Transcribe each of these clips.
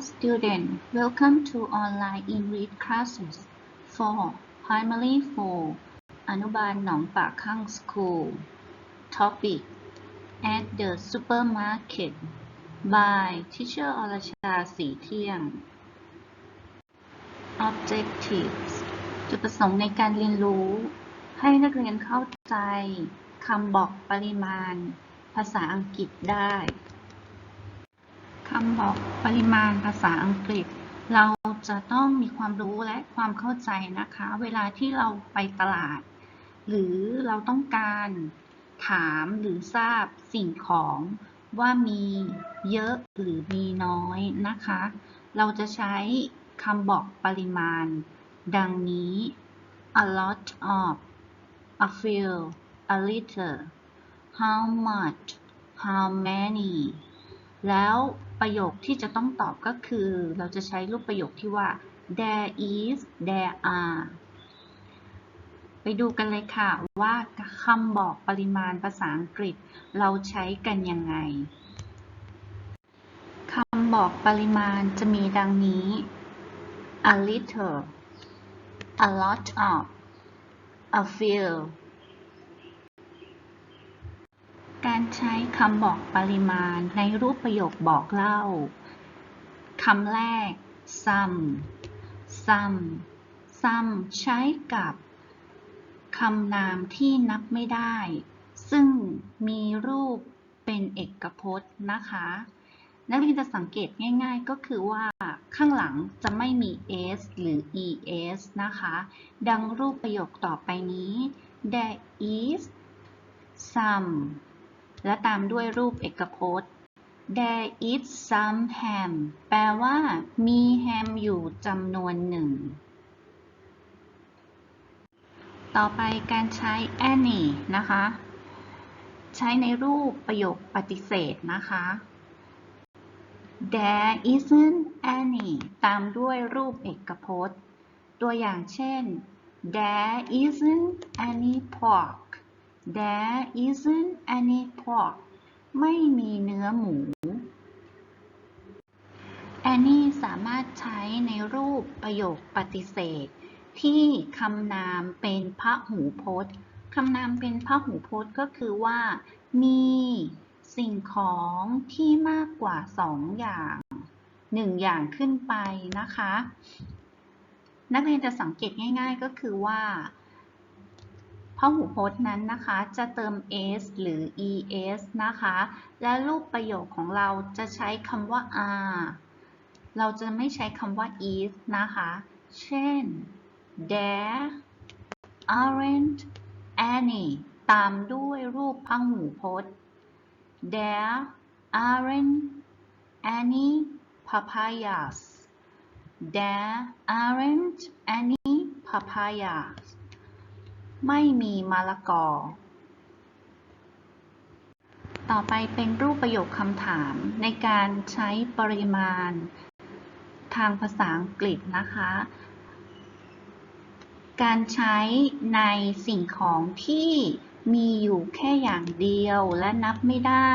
students, welcome to online English classes for Primary 4อนุบาลหนองปากข้าง School. Topic At the supermarket by Teacher อรชาสีเที่ยง Objectives จุดประสงค์ในการเรียนรู้ ให้นักเรียนเข้าใจคำบอกปริมาณ ภาษาอังกฤษได้ คำบอกปริมาณภาษาอังกฤษ เราจะต้องมีความรู้และความเข้าใจนะคะ เวลาที่เราไปตลาด หรือเราต้องการถามหรือทราบสิ่งของว่ามีเยอะหรือมีน้อยนะคะ เราจะใช้คำบอกปริมาณ ดังนี้ a lot of a few a little how much how many แล้วประโยคที่จะต้องตอบก็คือ เราจะใช้รูปประโยคที่ว่า there is there are ไปดูกันเลยค่ะว่าคำบอกปริมาณภาษาอังกฤษ เราใช้กันยังไงคำบอกปริมาณจะมีดังนี้ a little a lot of a few การใช้คำบอกปริมาณในรูปประโยคบอกเล่า คำแรก some some some ใช้กับคำนามที่นับไม่ได้ ซึ่งมีรูปเป็นเอกพจน์นะคะ นักเรียนจะสังเกตง่ายๆ ก็คือว่าข้างหลังจะไม่มี s หรือ es นะคะ ดังรูปประโยคต่อไปนี้ there is some และตามด้วยรูปเอกพจน์ there is some ham แปลว่า มีแฮมอยู่จำนวนหนึ่ง ต่อไปการใช้ any นะคะ ใช้ในรูปประโยคปฏิเสธนะคะ there isn't any ตามด้วยรูปเอกพจน์ ตัวอย่างเช่น there isn't any pork there isn't any pork ไม่มีเนื้อหมู any สามารถใช้ในรูปประโยคปฏิเสธ ที่คำนามเป็นพหูพจน์คำนามเป็นพหูพจน์ก็คือว่า มีสิ่งของที่มากกว่าสองอย่างหนึ่งอย่างขึ้นไปนะคะ นักเรียนจะสังเกตง่าย ๆ ก็คือว่า พหูพจน์นั้นนะคะจะเติม s หรือ es นะคะ และรูปประโยคของเราจะใช้คำว่า are เราจะไม่ใช้คำว่า is นะคะ เช่น there aren't any ตามด้วยรูปพหูพจน์ there aren't any papayas there aren't any papayas ไม่มีมะละกอ ต่อไปเป็นรูปประโยคคำถามในการใช้ปริมาณ ทางภาษาอังกฤษนะคะ การใช้ในสิ่งของที่มีอยู่แค่อย่างเดียวและนับไม่ได้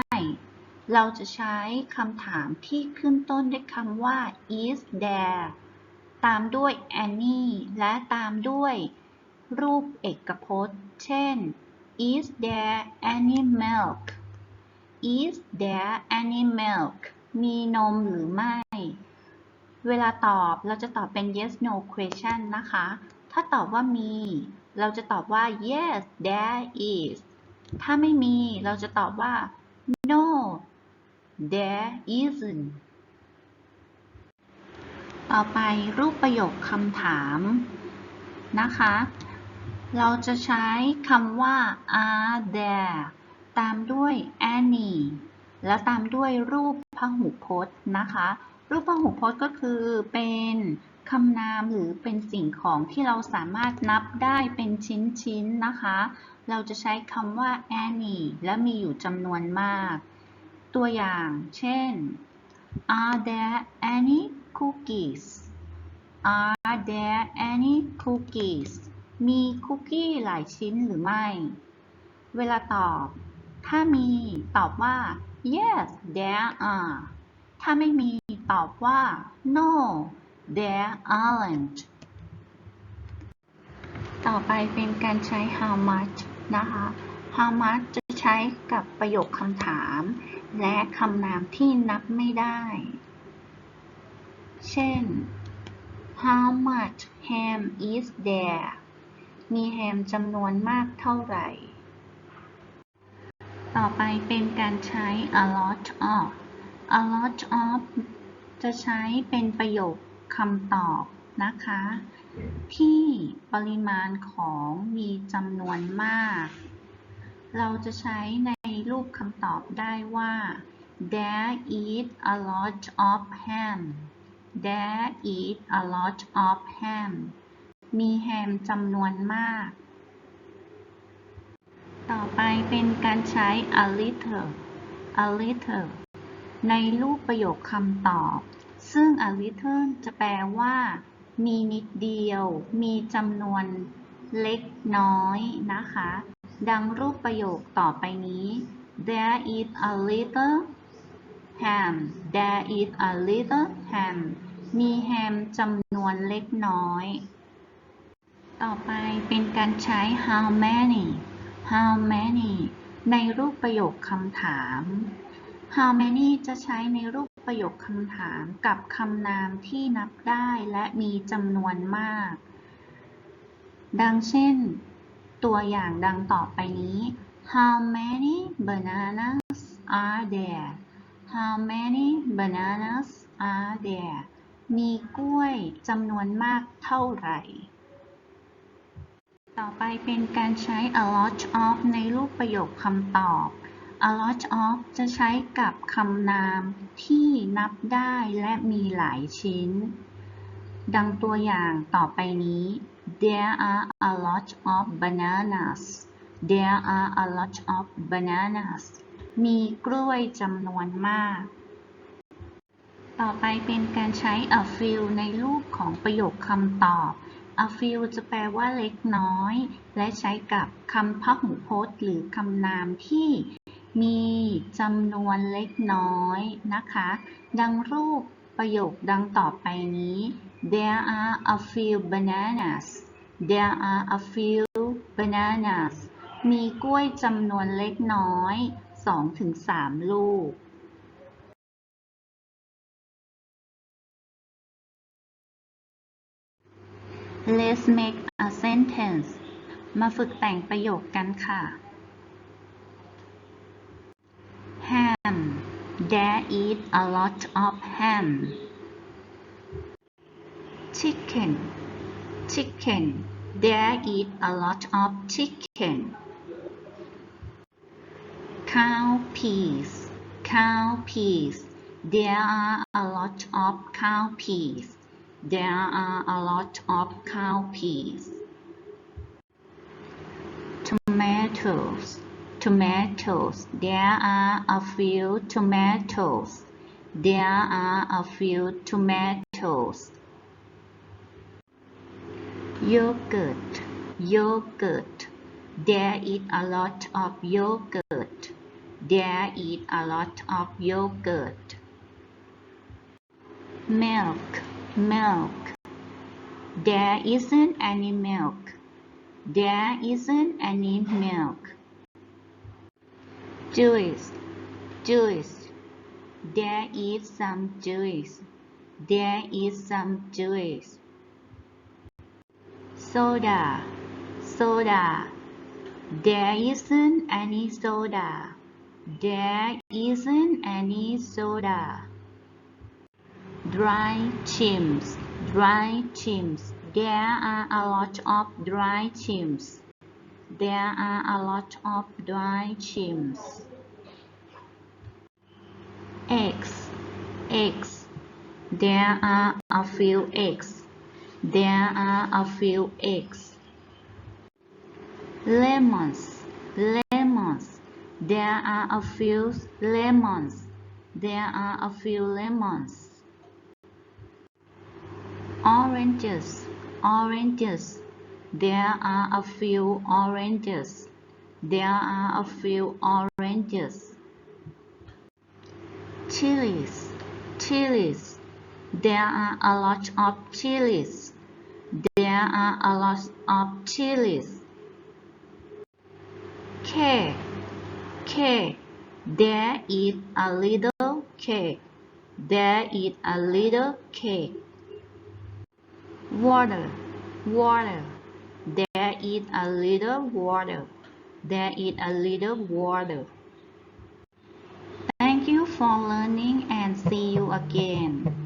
เราจะใช้คำถามที่ขึ้นต้นด้วยคำว่า is there ตามด้วย any และตามด้วย รูปเอกพจน์ เช่น is there any milk is there any milk มีนมหรือไม่ เวลาตอบเราจะตอบเป็น yes no question นะคะ ถ้าตอบว่ามี เราจะตอบว่า yes there is ถ้าไม่มีเราจะตอบว่า no there isn't ต่อไปรูปประโยคคำถามนะคะ เราจะใช้คำว่า are there ตามด้วย any แล้วตามด้วยรูปพหูพจน์นะคะ รูปพหูพจน์ก็คือเป็นคำนามหรือเป็นสิ่งของที่เราสามารถนับได้เป็นชิ้นๆนนะคะ เราจะใช้คำว่า any และมีอยู่จำนวนมาก ตัวอย่าง เช่น are there any cookies are there any cookies มีคุกกี้หลายชิ้นหรือไม่ เวลาตอบ ถ้ามีตอบว่า yes there are ถ้าไม่มีตอบว่า no there aren't ต่อไปเป็นการใช้ how much นะคะ how much จะใช้กับประโยคคำถาม และคำนามที่นับไม่ได้ เช่น how much ham is there มีแฮมจำนวนมากเท่าไหร่ ต่อไปเป็นการใช้ a lot of a lot of จะใช้เป็นประโยคคำตอบนะคะ ที่ปริมาณของมีจำนวนมาก เราจะใช้ในรูปคำตอบได้ว่า there is a lot of ham there is a lot of ham มีแฮมจำนวนมาก ต่อไปเป็นการใช้ a little a little ในรูปประโยคคำตอบ ซึ่ง a little จะแปลว่า มีนิดเดียว มีจำนวนเล็กน้อยนะคะ ดังรูปประโยคต่อไปนี้ there is a little ham there is a little ham มีแฮมจำนวนเล็กน้อย ต่อไปเป็นการใช้ how many how many ในรูปประโยคคำถาม how many จะใช้ในรูปประโยคคำถามกับคำนามที่นับได้และมีจำนวนมาก ดังเช่น ตัวอย่างดังต่อไปนี้ how many bananas are there how many bananas are there มีกล้วยจำนวนมากเท่าไหร่ ต่อไปเป็นการใช้ a lot of ในรูปประโยคคำตอบ a lot of จะใช้กับคำนามที่นับได้และมีหลายชิ้น ดังตัวอย่างต่อไปนี้ there are a lot of bananas there are a lot of bananas มีกล้วยจำนวนมาก ต่อไปเป็นการใช้ a few ในรูปของประโยคคำตอบ a few จะแปลว่าเล็กน้อย และใช้กับคำพหูพจน์ หรือคำนามที่มีจำนวนเล็กน้อยนะคะ ดังรูปประโยคดังต่อไปนี้ there are a few bananas there are a few bananas มีกล้วยจำนวนเล็กน้อย 2-3 ลูก Let's make a sentence มาฝึกแต่งประโยคกันค่ะ Ham There is a lot of ham Chicken Chicken There is a lot of chicken Cowpeas Cowpeas There are a lot of cowpeas There are a lot of cowpeas. Tomatoes. Tomatoes. There are a few tomatoes. There are a few tomatoes. Yogurt. Yogurt. There is a lot of yogurt. There is a lot of yogurt. Milk milk. There isn't any milk. There isn't any milk. Juice, juice. There is some juice. There is some juice. Soda, soda. There isn't any soda. There isn't any soda dry chimps, dry chimps. There are a lot of dry chimps. There are a lot of dry chimps. Eggs, eggs. There are a few eggs. There are a few eggs. Lemons, lemons. There are a few lemons. There are a few lemons. Oranges, oranges. There are a few oranges. There are a few oranges. Chilies, chilies there are a lot of chilies there are a lot of chilies cake cake there is a little cake there is a little cake water water. There is a little water. There is a little water. Thank you for learning and see you again